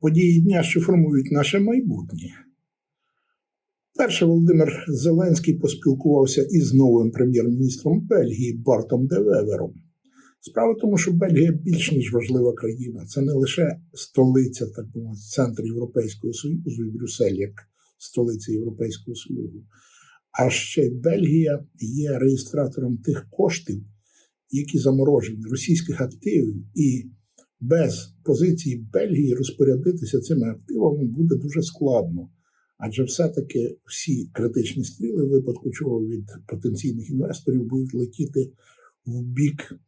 Події дня, що формують наше майбутнє. Перше Володимир Зеленський поспілкувався із новим прем'єр-міністром Бельгії Бартом де Вевером. Справа в тому, що Бельгія більш ніж важлива країна. Це не лише столиця, так мовити, центр Європейського Союзу і Брюссель як столиця Європейського Союзу. А ще Бельгія є реєстратором тих коштів, які заморожені російських активів, і без позиції Бельгії розпорядитися цими активами буде дуже складно. Адже все-таки всі критичні стріли, в випадку чого від потенційних інвесторів будуть летіти в бік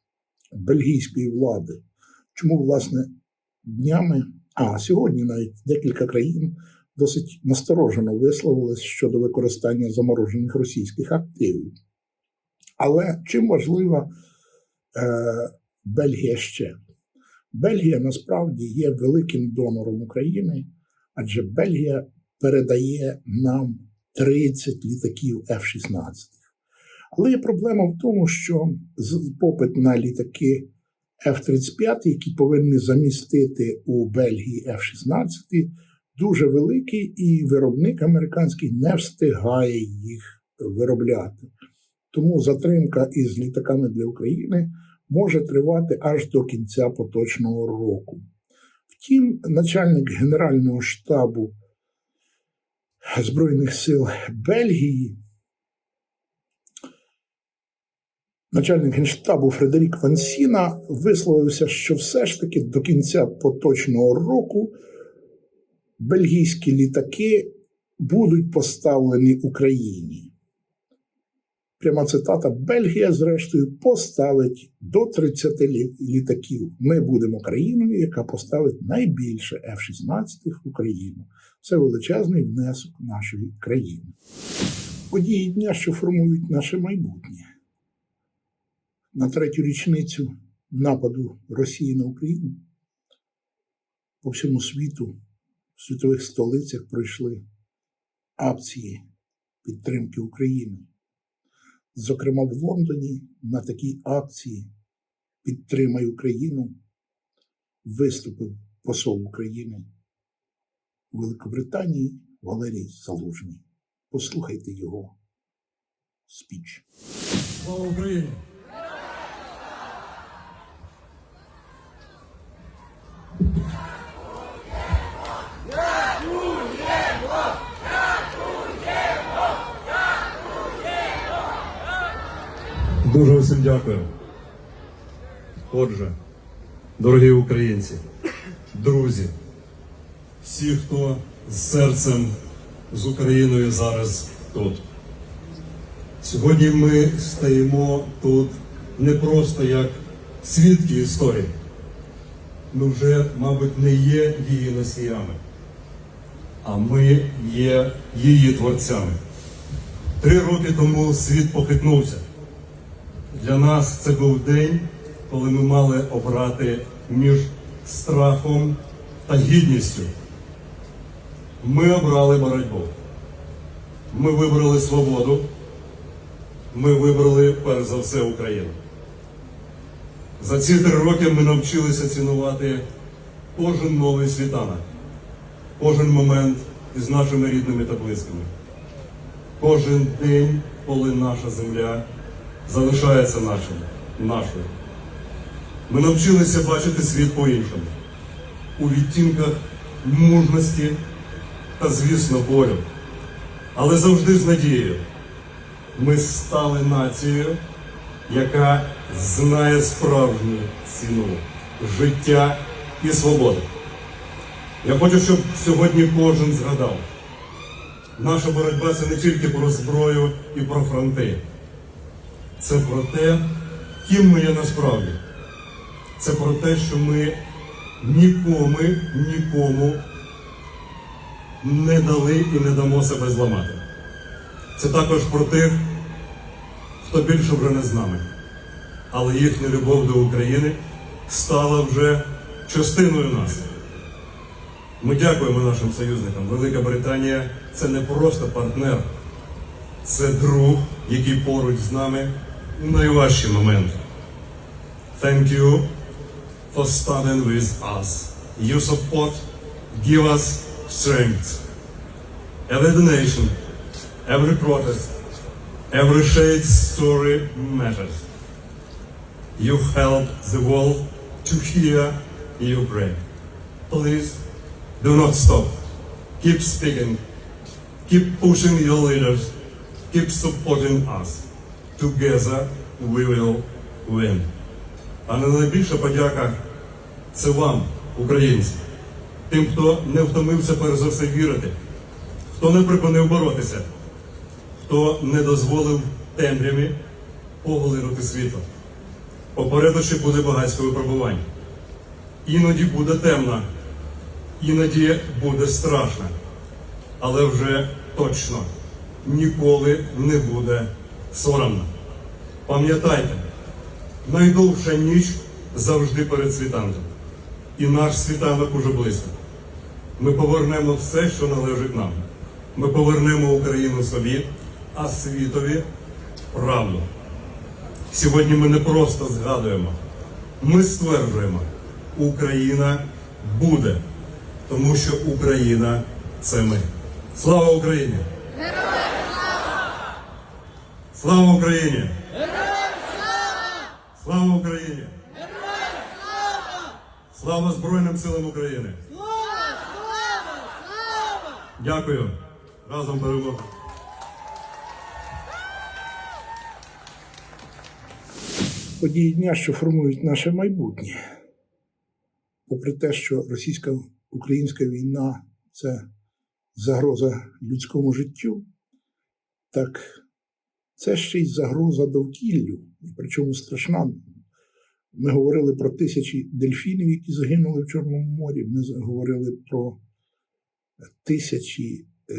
бельгійської влади. Чому, власне, днями, а сьогодні навіть декілька країн досить насторожено висловились щодо використання заморожених російських активів. Але чим важлива е, Бельгія ще? Бельгія насправді є великим донором України, адже Бельгія передає нам 30 літаків F-16. Але є проблема в тому, що попит на літаки F-35, які повинні замістити у Бельгії F-16, дуже великий, і виробник американський не встигає їх виробляти. Тому затримка із літаками для України може тривати аж до кінця поточного року. Втім, начальник Генерального штабу Збройних сил Бельгії, начальник генштабу Фредерік Вансіна висловився, що все ж таки до кінця поточного року бельгійські літаки будуть поставлені Україні. Пряма цитата: Бельгія, зрештою, поставить до 30 лі- літаків. Ми будемо країною, яка поставить найбільше F-16 в Україну. Це величезний внесок нашої країни. Події дня, що формують наше майбутнє. На третю річницю нападу Росії на Україну по всьому світу, в світових столицях пройшли акції підтримки України. Зокрема, в Лондоні на такій акції Підтримай Україну виступив посол України у Великобританії Валерій Залужний. Послухайте його спіч. Слава! Дуже усім дякую. Отже, дорогі українці, друзі, всі, хто з серцем з Україною зараз тут. Сьогодні ми стоїмо тут не просто як свідки історії. Ми вже, мабуть, не є її носіями, а ми є її творцями. Три роки тому світ похитнувся. Для нас це був день, коли ми мали обрати між страхом та гідністю. Ми обрали боротьбу. Ми вибрали свободу. Ми вибрали перш за все Україну. За ці три роки ми навчилися цінувати кожен новий світанок, кожен момент із нашими рідними та близькими, кожен день, коли наша земля залишається нашим, нашою. Ми навчилися бачити світ по-іншому, у відтінках мужності та, звісно, болю, але завжди з надією. Ми стали нацією, яка знає справжню ціну життя і свободи. Я хочу, щоб сьогодні кожен згадав, наша боротьба це не тільки про зброю і про фронти. Це про те, ким ми є насправді. Це про те, що ми нікому, нікому не дали і не дамо себе зламати. Це також про тих, хто більше вже не з нами. Але їхня любов до України стала вже частиною нас. Ми дякуємо нашим союзникам. Велика Британія це не просто партнер, це друг, який поруч з нами найважчі моменти. Thank you for standing with us. Your support give us strength. Every donation, every protest, every shade story matters. You help the world to hear you pray. Please do not stop. Keep speaking. Keep pushing your leaders. Keep supporting us. Together we will win. А найбільша подяка це вам, українці, тим, хто не втомився перш за все вірити, хто не припинив боротися, хто не дозволив темряві поглинути світло. Попереду ще буде багатське випробування. Іноді буде темно, іноді буде страшно, але вже точно ніколи не буде соромно. Пам'ятайте, найдовша ніч завжди перед світанком. І наш світанок уже близько. Ми повернемо все, що належить нам. Ми повернемо Україну собі, а світові правду. Сьогодні ми не просто згадуємо, ми стверджуємо, Україна буде, тому що Україна це ми. Слава Україні! Слава Україні! Слава Україні! Слава Збройним силам України! Дякую! Разом перемога! події дня, що формують наше майбутнє. Попри те, що російсько-українська війна це загроза людському життю, так це ще й загроза довкіллю, причому страшна. Ми говорили про тисячі дельфінів, які загинули в Чорному морі. Ми говорили про тисячі е,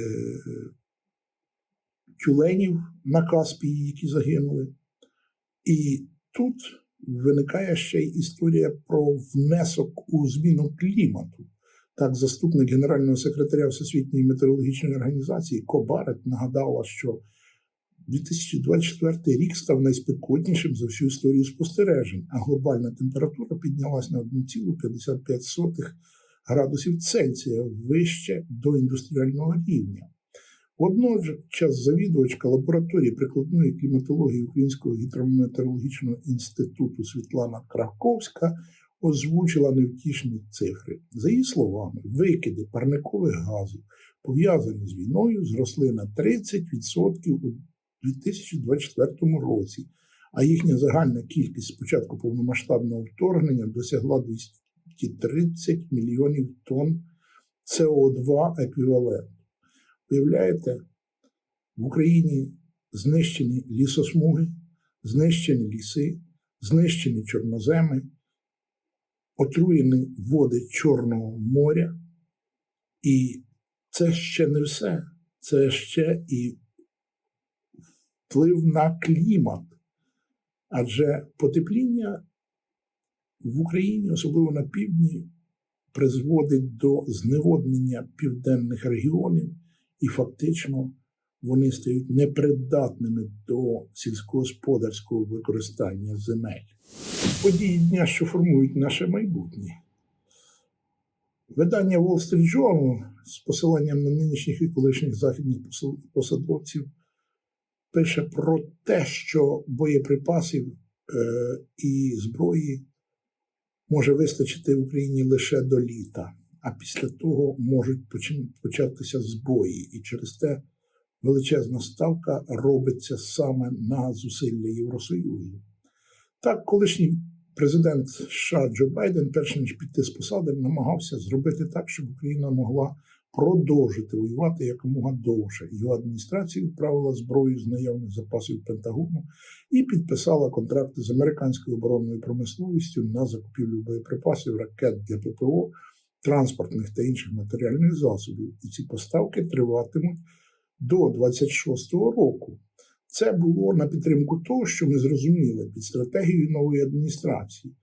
тюленів на Каспії, які загинули. І тут виникає ще й історія про внесок у зміну клімату. Так, заступник генерального секретаря Всесвітньої метеорологічної організації Кобарет нагадала, що 2024 рік став найспекотнішим за всю історію спостережень, а глобальна температура піднялась на 1,55 градусів Цельсія вище до індустріального рівня. Водночас завідувачка лабораторії прикладної кліматології Українського гідрометеорологічного інституту Світлана Краковська озвучила невтішні цифри. За її словами, викиди парникових газів, пов'язані з війною, зросли на 30% у 2024 році, а їхня загальна кількість з початку повномасштабного вторгнення досягла 230 мільйонів тонн СО2 еквіваленту. Уявляєте, в Україні знищені лісосмуги, знищені ліси, знищені чорноземи, отруєні води Чорного моря. І це ще не все. Це ще і вплив на клімат. Адже потепління в Україні, особливо на півдні, призводить до зневоднення південних регіонів, і фактично вони стають непридатними до сільськогосподарського використання земель. Події дня, що формують наше майбутнє. Видання Wall Street Journal з посиланням на нинішніх і колишніх західних посадовців пише про те, що боєприпасів е, і зброї може вистачити Україні лише до літа, а після того можуть початися збої. І через те величезна ставка робиться саме на зусилля Євросоюзу. Так, колишній президент США Джо Байден, перш ніж піти з посади, намагався зробити так, щоб Україна могла продовжити воювати якомога довше. Його адміністрація відправила зброю з наявних запасів Пентагону і підписала контракти з американською оборонною промисловістю на закупівлю боєприпасів, ракет для ППО, транспортних та інших матеріальних засобів. І ці поставки триватимуть до 26-го року. Це було на підтримку того, що ми зрозуміли під стратегією нової адміністрації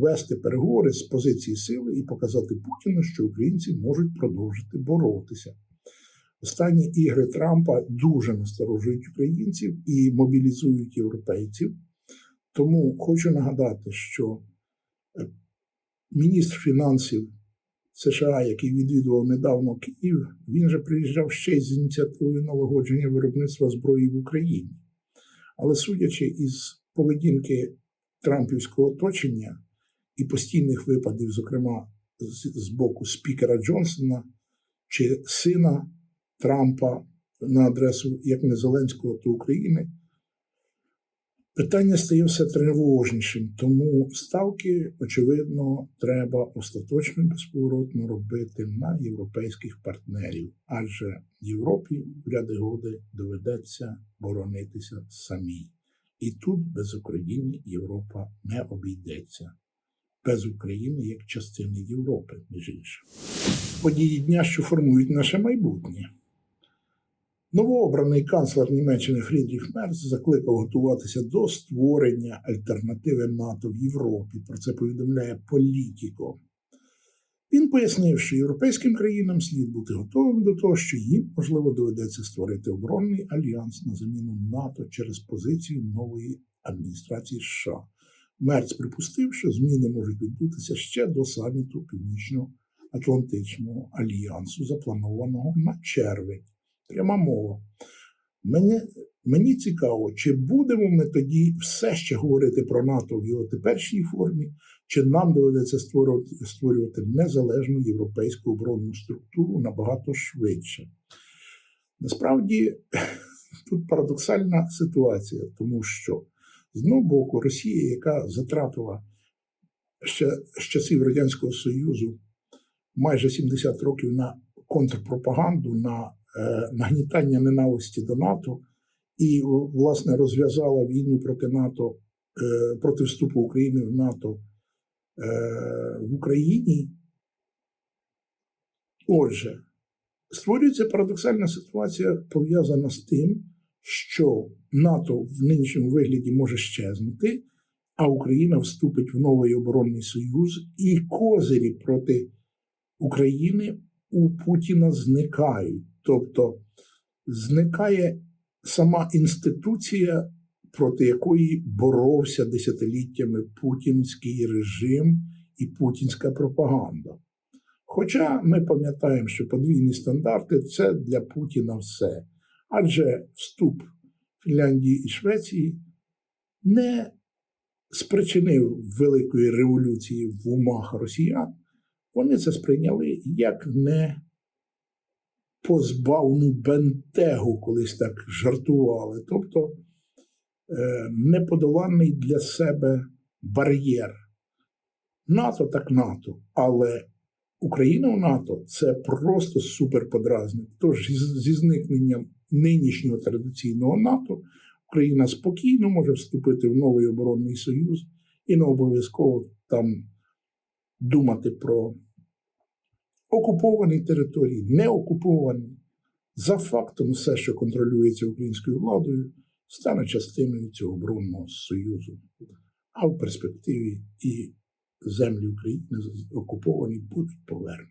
вести переговори з позиції сили і показати Путіну, що українці можуть продовжити боротися. Останні ігри Трампа дуже насторожують українців і мобілізують європейців. Тому хочу нагадати, що е, міністр фінансів США, який відвідував недавно Київ, він же приїжджав ще й з ініціативою налагодження виробництва зброї в Україні. Але судячи із поведінки Трампівського оточення і постійних випадів, зокрема з, боку спікера Джонсона чи сина Трампа на адресу як не Зеленського, то України, питання стає все тривожнішим. Тому ставки, очевидно, треба остаточно безповоротно робити на європейських партнерів, адже Європі в ряди годи доведеться боронитися самій. І тут без України Європа не обійдеться. Без України як частини Європи, між іншим. Події дня, що формують наше майбутнє. Новообраний канцлер Німеччини Фрідріх Мерц закликав готуватися до створення альтернативи НАТО в Європі. Про це повідомляє Політіко. Він пояснив, що європейським країнам слід бути готовим до того, що їм можливо доведеться створити оборонний альянс на заміну НАТО через позицію нової адміністрації США. Мерц припустив, що зміни можуть відбутися ще до саміту Північно-Атлантичного альянсу, запланованого на червень. Пряма мова. Мені, мені цікаво, чи будемо ми тоді все ще говорити про НАТО в його теперішній формі, чи нам доведеться створювати, створювати незалежну європейську оборонну структуру набагато швидше. Насправді тут парадоксальна ситуація, тому що з одного боку Росія, яка затратила ще з часів Радянського Союзу майже 70 років на контрпропаганду, на е, нагнітання ненависті до НАТО, і, власне, розв'язала війну проти НАТО, е, проти вступу України в НАТО е, в Україні. Отже, створюється парадоксальна ситуація, пов'язана з тим, що НАТО в нинішньому вигляді може щезнути, а Україна вступить в новий оборонний союз, і козирі проти України у Путіна зникають. Тобто зникає сама інституція, проти якої боровся десятиліттями путінський режим і путінська пропаганда. Хоча ми пам'ятаємо, що подвійні стандарти це для Путіна все. Адже вступ Фінляндії і Швеції не спричинив великої революції в умах росіян. Вони це сприйняли як не позбавну бентегу, колись так жартували. Тобто е, неподоланний для себе бар'єр. НАТО так НАТО, але Україна в НАТО це просто суперподразник. Тож зі зникненням нинішнього традиційного НАТО Україна спокійно може вступити в новий оборонний союз і не обов'язково там думати про окуповані території, не окуповані. За фактом, все, що контролюється українською владою, стане частиною цього оборонного союзу. А в перспективі і землі України окуповані будуть повернуті.